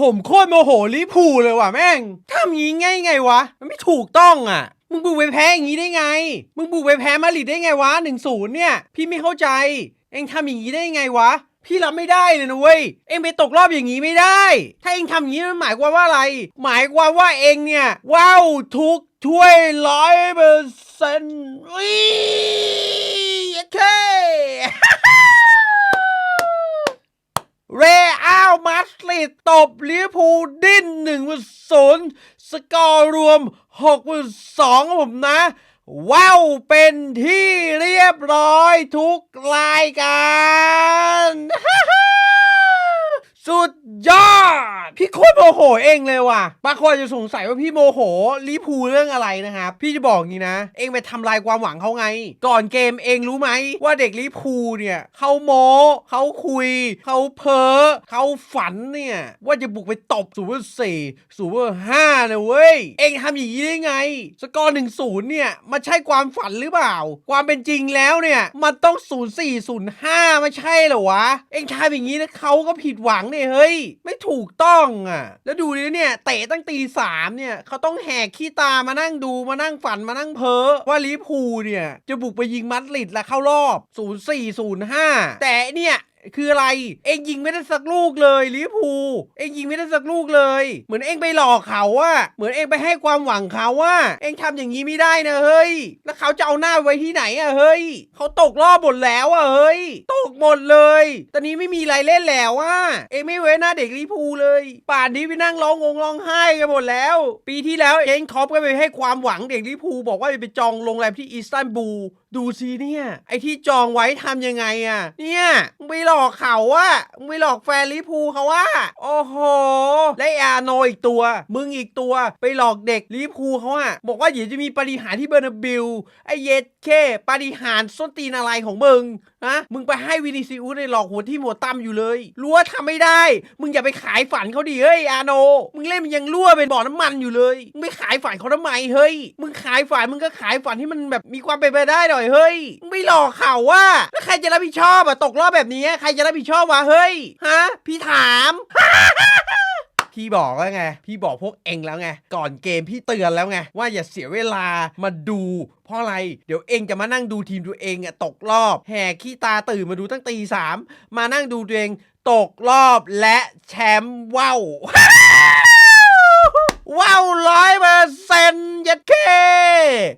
ผมโคตรโมโหลิเวอร์พูเลยว่ะแม่งทำงี้ไงไงวะ มันไม่ถูกต้องอะ มึงบุกไปแพ้อย่างนี้ได้ไง มึงบุกไปแพ้มาดริดได้ไงวะหนึ่งศูนย์เนี่ย พี่ไม่เข้าใจ เองทำอย่างนี้ได้ไงวะ พี่รับไม่ได้เลยนะเว้ย เองไปตกรอบอย่างนี้ไม่ได้ ถ้าเองทำอย่างนี้มันหมายความว่าอะไร หมายความว่าเองเนี่ยว้าวทุกถ้วยร้อยเปอร์เซ็นต์โอเค เรอัลมาดริดตบลิเวอร์พูลดิ้น1ศูนย์สกอร์รวม6 2ครับผมนะ ว้าว เป็นที่เรียบร้อยทุกรายการ สุดยอด พี่โคตรโมโหเองเลยว่ะบางคนอาจจะสงสัยว่าพี่โมโหลิพูเรื่องอะไรนะครับ พี่จะบอกงี้นะ เองไปทำลายความหวังเขาไง ก่อนเกมเองรู้ไหมว่าเด็กลิพูเนี่ยเขาโมเขาคุย เขาเพ้อเขาฝันเนี่ย ว่าจะบุกไปตบศูนย์สี่ศูนย์ห้านะเว้ย เองทำอย่างนี้ได้ไง สกอร์หนึ่งศูนย์เนี่ยมันใช่ความฝันหรือเปล่า ความเป็นจริงแล้วเนี่ยมันต้องศูนย์สี่ศูนย์ห้าไม่ใช่เหรอวะ เองทำอย่างนี้นะเขาก็ผิดหวังเนี่ยเฮ้ย ไม่ถูกต้องอะ แล้วดูดิเนี่ยเตะตั้งตีสามเนี่ยเขาต้องแหกขี้ตามานั่งดูมานั่งฝันมานั่งเพ้อว่าลิฟท์คูเนี่ย จะบุกไปยิงมัดลิดและเข้ารอบ 0405 แต่เนี่ย คืออะไร เองยิงไม่ได้สักลูกเลยลิพูเองยิงไม่ได้สักลูกเลย เหมือนเองไปหลอกเขาอะเหมือนเองไปให้ความหวังเขาว่า เองทำอย่างนี้ไม่ได้นะเฮ้ย แล้วเขาจะเอาหน้าไว้ที่ไหนอะเฮ้ยเขาตกรอบหมดแล้วอะเฮ้ย ตกหมดเลย ตอนนี้ไม่มีอะไรเล่นแล้วอะเองไม่เว้นหน้าเด็กลิพูเลย ป่านนี้ไปนั่งร้องงงร้องไห้กันหมดแล้ว ปีที่แล้วเองคอปก็ไปให้ความหวังเด็กลิพูบอกว่าไปจองโรงแรมที่อิสตันบูล ดูสิเนี่ย ไอที่จองไว้ทำยังไงอะเนี่ยมึงไปหลอกเขาอะมึงไปหลอกแฟนลิเวอร์พูเขาว่า โอ้โห และไออาโนอีกตัว มึงอีกตัว ไปหลอกเด็กลิเวอร์พูเขาอะบอกว่าเดี๋ยวจะมีปาฏิหารย์ที่เบอร์นาบิล ไอเย็ดเคปาฏิหารย์ส้นตีนอะไรของมึงนะ มึงไปให้วินิซิอุสในหลอกหัวที่หัวตั้มอยู่เลยรู้ว่าทำไม่ได้ มึงอย่าไปขายฝันเขาดิเฮ้ยอาโน มึงเล่นมันยังรั่วเป็นบ่อน้ำมันอยู่เลย มึงไม่ขายฝันเขาทำไมเฮ้ย มึงขายฝันมึงก็ขายฝันที่มันแบบมีความเป็นไปได้หน่อยเฮ้ยไม่หลอกเขาว่าแล้วใครจะรับผิดชอบอะตกรอบแบบนี้ใครจะรับผิดชอบวะเฮ้ยฮะพี่ถาม พี่บอกแล้วไง พี่บอกพวกเองแล้วไง ก่อนเกมพี่เตือนแล้วไง ว่าอย่าเสียเวลามาดูเพราะอะไร เดี๋ยวเองจะมานั่งดูทีมตัวเองอะตกรอบ แห่ขี้ตาตื่นมาดูตั้งตีสามมานั่งดูตัวเองตกรอบและแชมป์ว่าว ว้าวร้อยเปอร์เซ็นต์ยัดเค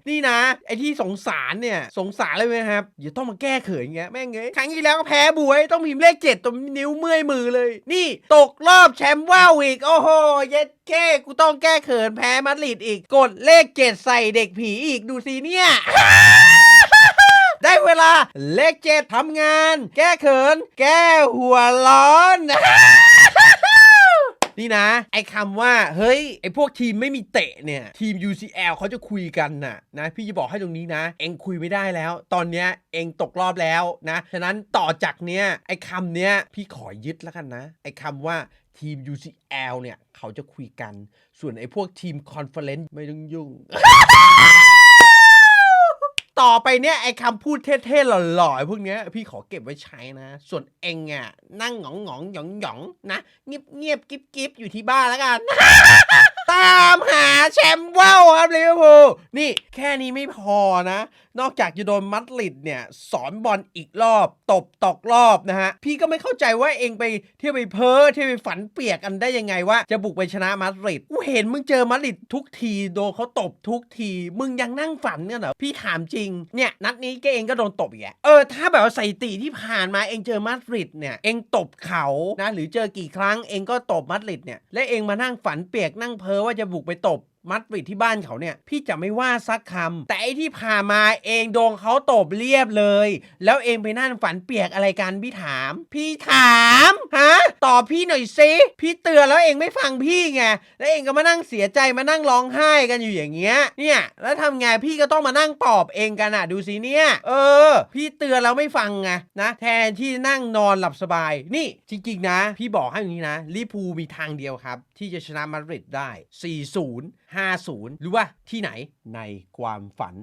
นี่นะ ไอที่สงสารเนี่ย สงสารเลยไหมครับอย่าต้องมาแก้เขินอย่างเงี้ยแม่งเอ้ยครั้งที่แล้วก็แพ้บวย ต้องพิมพ์เลขเจ็ดตรงนิ้วเมื่อยมือเลย นี่ตกรอบแชมป์ว่าวอีก โอ้โหยัดเคกูต้องแก้เขินแพ้มาดริดอีก กดเลขเจ็ดใส่เด็กผีอีกดูสิเนี่ยได้เวลาเลขเจ็ดทำงาน แก้เขิน แก้หัวร้อน นี่นะ ไอ้คำว่า เฮ้ย ไอ้พวกทีมไม่มีเตะเนี่ย ทีม UCL เขาจะคุยกันน่ะนะ พี่จะบอกให้ตรงนี้นะ เองคุยไม่ได้แล้ว ตอนเนี้ยเองตกรอบแล้วนะ ฉะนั้นต่อจากเนี้ยไอ้คำเนี้ยพี่ขอยึดแล้วกันนะ ไอ้คำว่าทีม UCL เนี่ย เขาจะคุยกัน ส่วนไอ้พวกทีมคอนเฟอเรนซ์ไม่ต้องยุ่ง ต่อไปเนี่ยไอ้คำพูดเท่ๆหล่อๆพวกเนี้ยพี่ขอเก็บไว้ใช้นะ ส่วนเองอะนั่งหงองหงองหยองหยองนะเงียบเงียบกิ๊บกิ๊บอยู่ที่บ้านแล้วกันามหาแชมป์ว่าวครับลิเวอร์พูลนี่แค่นี้ไม่พอนะ นอกจากจะโดนมัดริดเนี่ย สอนบอลอีกรอบ ตบตกรอบนะฮะ พี่ก็ไม่เข้าใจว่าเองไปเที่ยวไปเพ้อเที่ยวไปฝันเปียกกันได้ยังไงว่าจะบุกไปชนะมัดริดกูเห็นมึงเจอมัดริดทุกทีโดนเขาตบทุกที มึงยังนั่งฝันกันเหรอพี่ถามจริงเนี่ยนัดนี้แกเองก็โดนตบอีกแล้วเออถ้าแบบว่าสถิติที่ผ่านมาเองเจอมัดริดเนี่ยเองตบเขานะหรือเจอกี่ครั้งเองก็ตบมัดริดเนี่ยและเองมานั่งฝันเปียกนั่งเพ้อว่าจะบุกไปตบ มัดริดที่บ้านเขาเนี่ย พี่จะไม่ว่าซักคำแต่ไอที่ผ่ามาเองโดนเขาตบเรียบเลย แล้วเองไปนั่นฝันเปียกอะไรกันพี่ถาม พี่ถามฮะตอบพี่หน่อยสิพี่เตือนแล้วเองไม่ฟังพี่ไงแล้วเองก็มานั่งเสียใจมานั่งร้องไห้กันอยู่อย่างเงี้ยเนี่ย แล้วทำไงพี่ก็ต้องมานั่งปอบเองกันอะ ดูสิเนี่ยเออ พี่เตือนแล้วไม่ฟังไงนะแทนที่นั่งนอนหลับสบาย นี่จริงๆนะ พี่บอกให้อย่างนี้นะลิพูมีทางเดียวครับ ที่จะชนะมาดริดได้ 4-0 5-0หรือว่าที่ไหนในความฝัน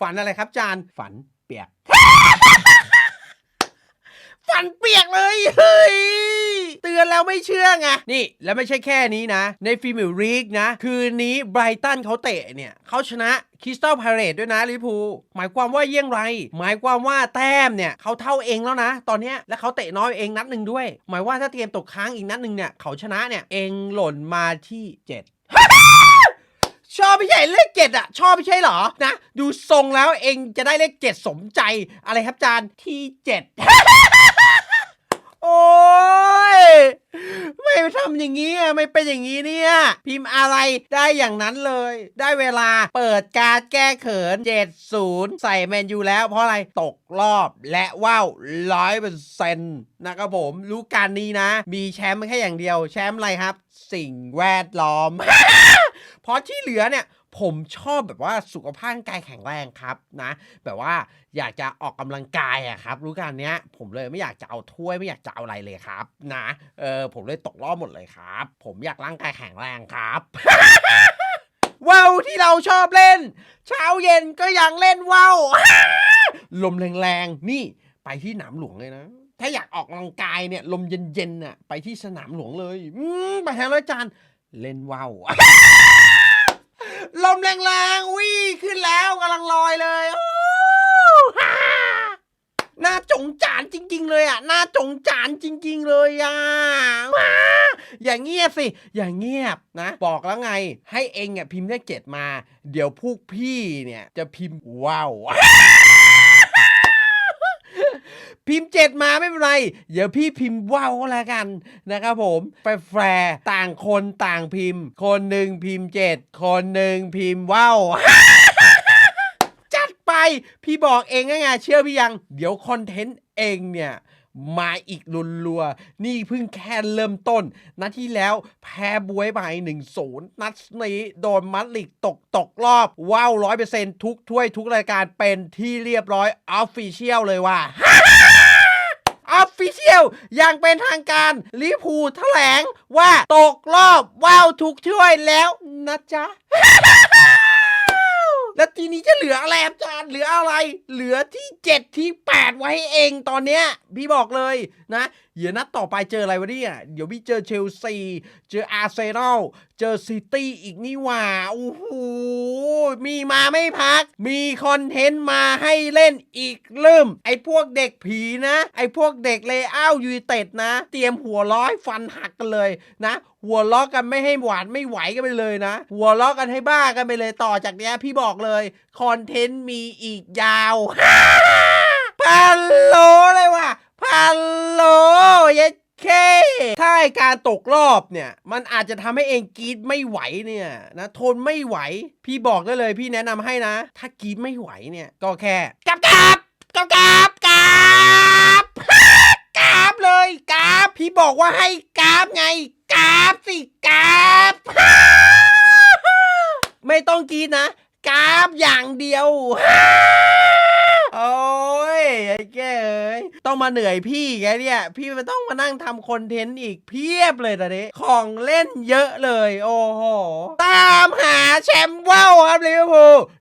ฝันอะไรครับจานฝันเปียกันเปียกเลยเฮ้ยเตือนแล้วไม่เชื่อไงนี่แล้วไม่ใช่แค่นี้นะ ในฟิมิลรีกนะ คืนนี้ไบรตันเขาเตะเนี่ยเขาชนะคริสตัลพาเรตด้วยนะลิพูหมายความว่าเยี่ยงไร หมายความว่าแต้มเนี่ยเขาเท่าเองแล้วนะ ตอนนี้และเขาเตะน้อยเองนัดหนึ่งด้วย หมายว่าถ้าเตรียมตกค้างอีกนัดหนึ่งเนี่ยเขาชนะเนี่ยเองหล่นมาที่เจ็ดชอบไม่ใช่เลขเจ็ดอะชอบไม่ใช่เหรอนะ ดูทรงแล้วเองจะได้เลขเจ็ดสมใจอะไรครับจานที่เจ็ด โอ้ยไม่ทำอย่างนี้อะไม่เป็นอย่างนี้เนี่ย พิมพ์อะไรได้อย่างนั้นเลย ได้เวลาเปิดการดแก้เขิน 70 ใส่แมนยูแล้วเพราะอะไรตกรอบและว่าวร้อยเปอร์เซ็นต์นะครับผมรู้การนี้นะ มีแชมป์แค่อย่างเดียว แชมป์อะไรครับ สิ่งแวดล้อม เพราะที่เหลือเนี่ย ผมชอบแบบว่าสุขภาพร่างกายแข็งแรงครับนะ แบบว่าอยากจะออกกำลังกายอะครับ รู้การเนี้ยผมเลยไม่อยากจะเอาถ้วยไม่อยากจะเอาอะไรเลยครับ นะเออผมเลยตกรอบหมดเลยครับ ผมอยากร่างกายแข็งแรงครับว่าวที่เราชอบเล่น เช้าเย็นก็ยังเล่นว่าวลมแรงๆนี่ไปที่หนามหลวงเลยนะ ถ้าอยากออกกำลังกายเนี่ย ลมเย็นๆน่ะไปที่สนามหลวงเลยอืมไปแทนร้อยจานเล่นว่าว ลมแรงๆวิ่งขึ้นแล้วกำลังลอยเลยโอ้ฮ่าน่าจงจานจริง ๆ เลยอะน่าจงจานจริง ๆ เลยอะว้าอย่างเงียบสิ อย่างเงียบนะ บอกแล้วไง ให้เองอะพิมพ์เลขเจ็ดมา เดี๋ยวพวกพี่เนี่ยจะพิมพ์ว้าว พิมพ์เจ็ดมาไม่เป็นไร เดี๋ยวพี่พิมพ์ว้าวก็แล้วกันนะครับผมไปแฟร์ต่างคนต่างพิมพ์ คนหนึ่งพิมพ์เจ็ดคนหนึ่งพิมพ์ว้าวจัดไปพี่บอกเองไงเชื่อพี่ยัง เดี๋ยวคอนเทนต์เองเนี่ย มาอีกลุนลัว นี่เพิ่งแค่เริ่มต้น นัดที่แล้วแพ้บวยไปหนึ่งศูนย์นัดนี้โดนมัดลิกตกตกรอบว้าวร้อยเปอร์เซ็นทุกถ้วยทุกรายการเป็นที่เรียบร้อยออฟฟิเชียลเลยว่ะออฟฟิเชียลอย่างเป็นทางการลิเวอร์พูแถลงว่าตกรอบว้าวทุกถ้วยแล้วนะจ๊ะ แล้วทีนี้จะเหลืออะไรอาจารย์เหลืออะไร เหลือที่เจ็ดที่แปดไว้เองตอนเนี้ยพี่บอกเลยนะเดี๋ยวนัดต่อไปเจออะไรวะเนี่ยเดี๋ยวพี่เจอเชลซีเจออาร์เซนอลเจอซิตี้อีกนี่หว่าโอ้โหมีมาไม่พัก มีคอนเทนต์มาให้เล่นอีกเริ่ม ไอ้พวกเด็กผีนะ ไอ้พวกเด็กเลอ้าวยูเต็ดนะ เตรียมหัวร้อยฟันหักกันเลยนะ หัวล้อกันไม่ให้หวานไม่ไหวกันไปเลยนะ หัวล้อกันให้บ้ากันไปเลยต่อจากเนี้ยพี่บอกเลยคอนเทนต์มีอีกยาวพันโลเลยว่ะพันโลเย็ดเคถ้าการตกรอบเนี่ย มันอาจจะทำให้เองกีดไม่ไหวเนี่ยนะทนไม่ไหว พี่บอกได้เลยพี่แนะนำให้นะ ถ้ากีดไม่ไหวเนี่ย ก็แค่กราบกราบกราบกราบกราบกราบเลยกราบพี่บอกว่าให้กราบไง กราบสิกราบไม่ต้องกรีดนะกราบอย่างเดียวโอ้ยไอ้แกเอ้ยต้องมาเหนื่อยพี่แกเนี่ย พี่มันต้องมานั่งทำคอนเทนต์อีกเพียบเลยตอนนี้ของเล่นเยอะเลย โอ้โห ตามหาแชมป์ว่าวครับลิเวอร์พูล